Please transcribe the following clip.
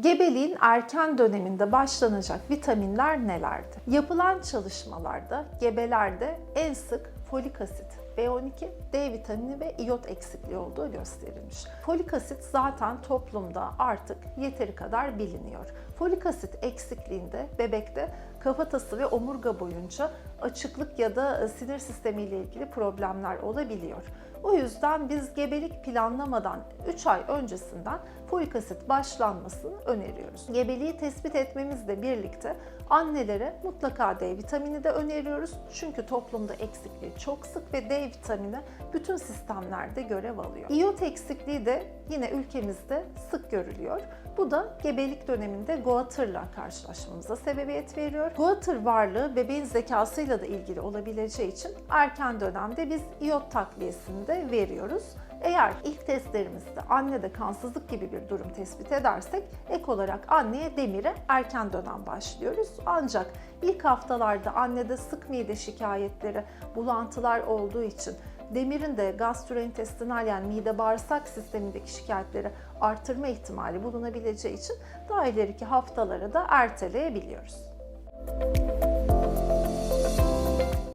Gebeliğin erken döneminde başlanacak vitaminler nelerdi? Yapılan çalışmalarda gebelerde en sık folik asit, B12, D vitamini ve iyot eksikliği olduğu gösterilmiş. Folik asit zaten toplumda artık yeteri kadar biliniyor. Folik asit eksikliğinde bebekte kafatası ve omurga boyunca açıklık ya da sinir sistemi ile ilgili problemler olabiliyor. O yüzden biz gebelik planlamadan 3 ay öncesinden folik asit başlanmasını öneriyoruz. Gebeliği tespit etmemizle birlikte annelere mutlaka D vitamini de öneriyoruz. Çünkü toplumda eksikliği çok sık ve D vitamini bütün sistemlerde görev alıyor. İyot eksikliği de yine ülkemizde sık görülüyor. Bu da gebelik döneminde goatırla karşılaşmamıza sebebiyet veriyor. Goatır varlığı bebeğin zekasıyla da ilgili olabileceği için erken dönemde biz iyot takviyesini de veriyoruz. Eğer ilk testlerimizde annede kansızlık gibi bir durum tespit edersek ek olarak anneye demire erken dönem başlıyoruz. Ancak ilk haftalarda annede sık mide şikayetleri, bulantılar olduğu için demirin de gastrointestinal yani mide bağırsak sistemindeki şikayetleri artırma ihtimali bulunabileceği için daha ileriki haftalara da erteleyebiliyoruz.